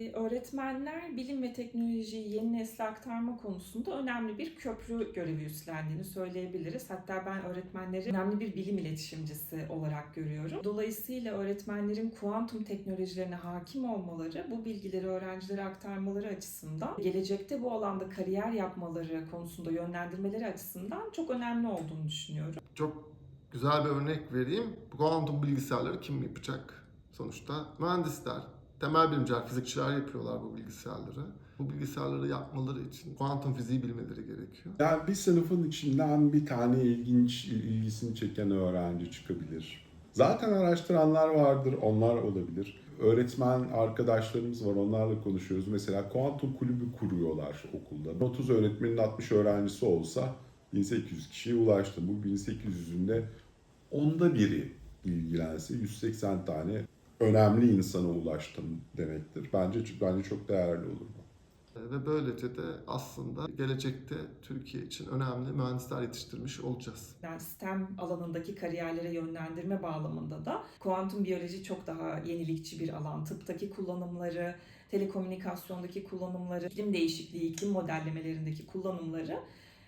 E, Öğretmenler bilim ve teknolojiyi yeni nesle aktarma konusunda önemli bir köprü görevi üstlendiğini söyleyebiliriz. Hatta ben öğretmenleri önemli bir bilim iletişimcisi olarak görüyorum. Dolayısıyla öğretmenlerin kuantum teknolojilerine hakim olmaları, bu bilgileri öğrencilere aktarmaları açısından, gelecekte bu alanda kariyer yapmaları konusunda yönlendirmeleri açısından çok önemli olduğunu düşünüyorum. Çok güzel bir örnek vereyim. Kuantum bilgisayarları kim yapacak? Sonuçta mühendisler, temel bilimciler, fizikçiler yapıyorlar bu bilgisayarları. Bu bilgisayarları yapmaları için kuantum fiziği bilmeleri gerekiyor. Yani bir sınıfın içinden bir tane ilginç, ilgisini çeken öğrenci çıkabilir. Zaten araştıranlar vardır, onlar olabilir. Öğretmen arkadaşlarımız var, onlarla konuşuyoruz. Mesela kuantum kulübü kuruyorlar okulda. 30 öğretmenin 60 öğrencisi olsa 1800 kişiye ulaştı. Bu 1800'ün de onda biri ilgilense 180 tane önemli insana ulaştım demektir. Bence bence çok değerli olur bu. Ve böylece de aslında gelecekte Türkiye için önemli mühendisler yetiştirmiş olacağız. Yani STEM alanındaki kariyerlere yönlendirme bağlamında da kuantum biyoloji çok daha yenilikçi bir alan. Tıptaki kullanımları, telekomünikasyondaki kullanımları, iklim değişikliği, iklim modellemelerindeki kullanımları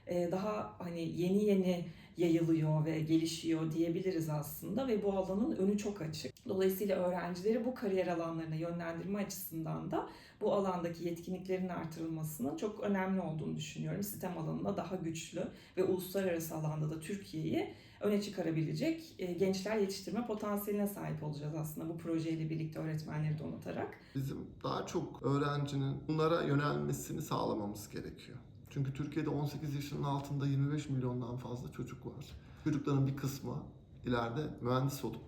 daha hani yeni yeni yayılıyor ve gelişiyor diyebiliriz aslında ve bu alanın önü çok açık. Dolayısıyla öğrencileri bu kariyer alanlarına yönlendirme açısından da bu alandaki yetkinliklerin artırılmasının çok önemli olduğunu düşünüyorum. Sistem alanında daha güçlü ve uluslararası alanda da Türkiye'yi öne çıkarabilecek e, gençler yetiştirme potansiyeline sahip olacağız aslında bu projeyle birlikte öğretmenleri donatarak. Bizim daha çok öğrencinin bunlara yönelmesini sağlamamız gerekiyor. Çünkü Türkiye'de 18 yaşının altında 25 milyondan fazla çocuk var. Çocukların bir kısmı ileride mühendis olup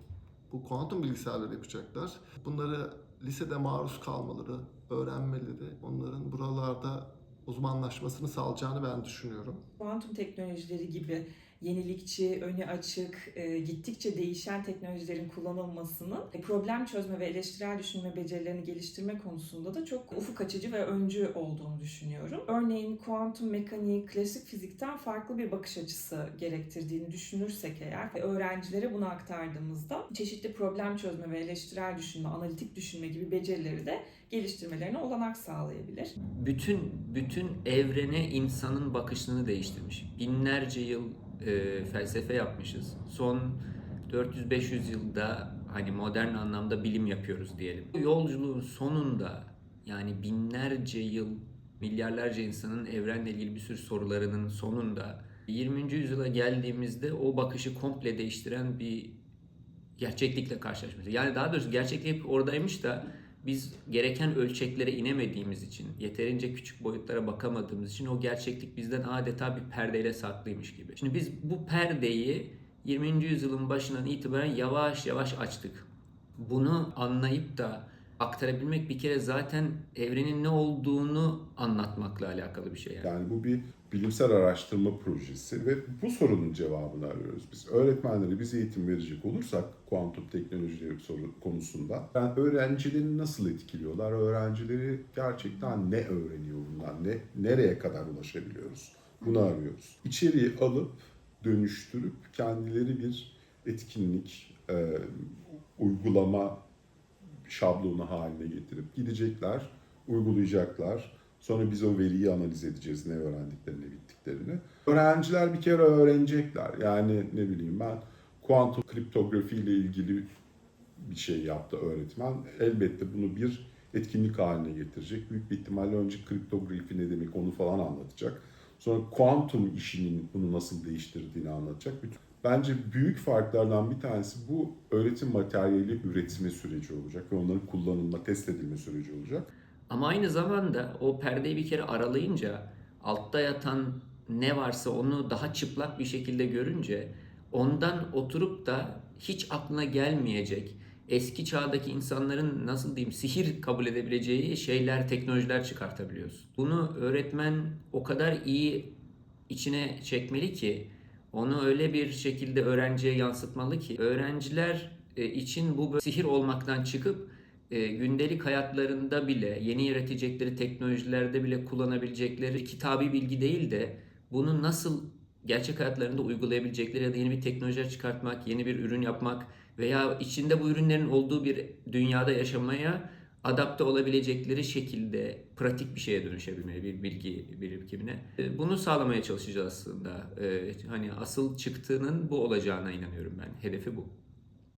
bu kuantum bilgisayarları yapacaklar. Bunları lisede maruz kalmaları, öğrenmeleri, onların buralarda uzmanlaşmasını sağlayacağını ben düşünüyorum. Kuantum teknolojileri gibi yenilikçi, önü açık, e, gittikçe değişen teknolojilerin kullanılmasının e, problem çözme ve eleştirel düşünme becerilerini geliştirme konusunda da çok ufuk açıcı ve öncü olduğunu düşünüyorum. Örneğin kuantum mekaniği klasik fizikten farklı bir bakış açısı gerektirdiğini düşünürsek eğer ve öğrencilere bunu aktardığımızda çeşitli problem çözme ve eleştirel düşünme, analitik düşünme gibi becerileri de geliştirmelerine olanak sağlayabilir. bütün bütün evrene insanın bakışını değiştirmiş. Binlerce yıl e, felsefe yapmışız. Son 400-500 yılda hani modern anlamda bilim yapıyoruz diyelim. Bu yolculuğun sonunda yani binlerce yıl milyarlarca insanın evrenle ilgili bir sürü sorularının sonunda 20. yüzyıla geldiğimizde o bakışı komple değiştiren bir gerçeklikle karşılaşmışız. Yani daha doğrusu gerçeklik oradaymış da biz gereken ölçeklere inemediğimiz için, yeterince küçük boyutlara bakamadığımız için o gerçeklik bizden adeta bir perdeyle saklıymış gibi. Şimdi biz bu perdeyi 20. yüzyılın başından itibaren yavaş yavaş açtık. Bunu anlayıp da aktarabilmek bir kere zaten evrenin ne olduğunu anlatmakla alakalı bir şey yani. Yani bu bir bilimsel araştırma projesi ve bu sorunun cevabını arıyoruz biz. Öğretmenlere biz eğitim verecek olursak kuantum teknolojileri soru konusunda yani öğrencileri nasıl etkiliyorlar? Öğrencileri gerçekten ne öğreniyor bundan? Ne nereye kadar ulaşabiliyoruz? Bunu arıyoruz. İçeriği alıp dönüştürüp kendileri bir etkinlik, e, uygulama şablonu haline getirip gidecekler, uygulayacaklar. Sonra biz o veriyi analiz edeceğiz ne öğrendiklerini, bittiklerini. Öğrenciler bir kere öğrenecekler. Yani ne bileyim ben kuantum kriptografi ile ilgili bir şey yaptı öğretmen. Elbette bunu bir etkinlik haline getirecek. Büyük bir ihtimalle önce kriptografi ne demek onu falan anlatacak. Sonra kuantum işinin bunu nasıl değiştirdiğini anlatacak. Bütün Bence büyük farklardan bir tanesi bu öğretim materyali üretme süreci olacak ve onların kullanılma, test edilme süreci olacak. Ama aynı zamanda o perdeyi bir kere aralayınca altta yatan ne varsa onu daha çıplak bir şekilde görünce ondan oturup da hiç aklına gelmeyecek eski çağdaki insanların nasıl diyeyim sihir kabul edebileceği şeyler, teknolojiler çıkartabiliyorsun. Bunu öğretmen o kadar iyi içine çekmeli ki onu öyle bir şekilde öğrenciye yansıtmalı ki öğrenciler e, için bu sihir olmaktan çıkıp e, gündelik hayatlarında bile yeni üretecekleri teknolojilerde bile kullanabilecekleri kitabi bilgi değil de bunu nasıl gerçek hayatlarında uygulayabilecekleri ya da yeni bir teknolojiler çıkartmak, yeni bir ürün yapmak veya içinde bu ürünlerin olduğu bir dünyada yaşamaya adapte olabilecekleri şekilde pratik bir şeye dönüşebilmeli bir bilgi birikimine. E, Bunu sağlamaya çalışacağız aslında. E, Hani asıl çıktığının bu olacağına inanıyorum ben. Hedefi bu.